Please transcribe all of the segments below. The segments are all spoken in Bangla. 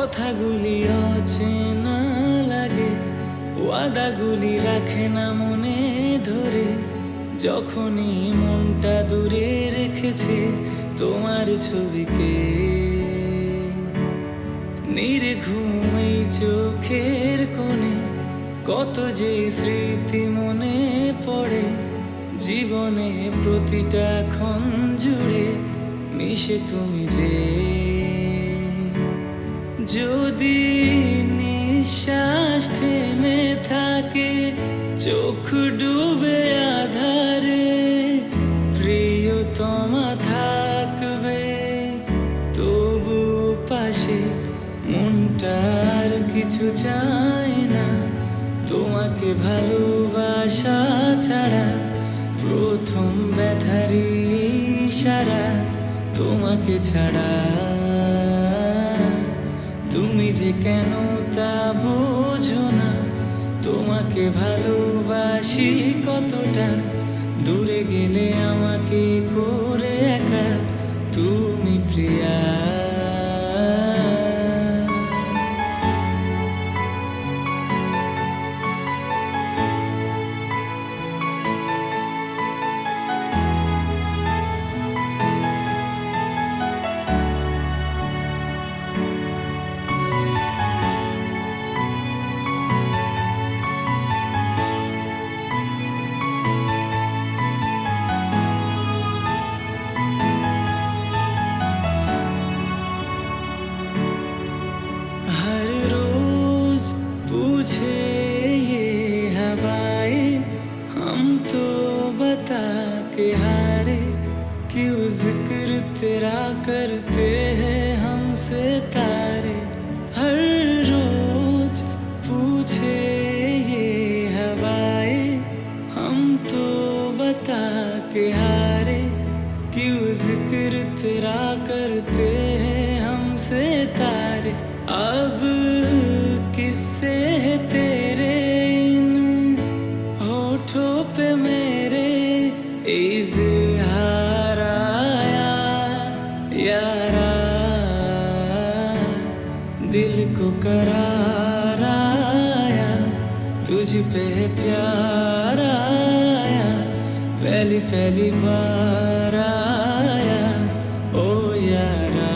কথাগুলি অচেনা লাগে, ওয়াদাগুলি রাখে না মনে ধরে। যখনই মনটা দূরে রেখেছে তোমার ছবিকে। নির্ঘুম এই চোখের কোণে, কত যে স্মৃতি মনে পড়ে, জীবনে প্রতিটা ক্ষণ জুড়ে মিশে তুমি যে। যদি নিঃশ্বাস থেমে থাকে, চোখ ডুবে আধারে প্রিয় তোমা থাকবে। তবু পাশে মনটার কিছু চায় না। তোমাকে ভালোবাসা ছাড়া প্রথম ব্যথারি ইশারা তোমাকে ছাড়া তুমি যে কেন তা বোঝো না। তোমাকে ভালোবাসি কতটা? দূরে গেলে আমাকে क्यों ज़िक्र तेरा करते हैं हमसे तारे? हर रोज पूछे ये हवाए, हम तो बता के हारे। क्यों ज़िक्र तेरा करते हैं हमसे तारे? अब किससे को करार आया, तुझ पे प्यार आया, पहली पहली बार आया, ओ यारा।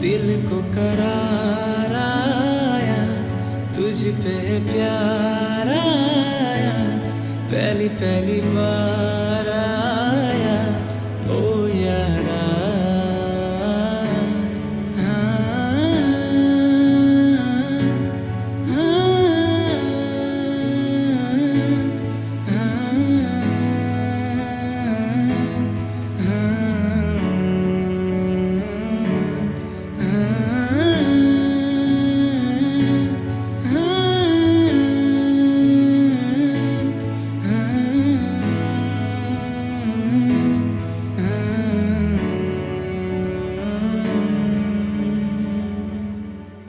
दिल को करार आया, तुझ पे प्यार आया, पहली पहली बार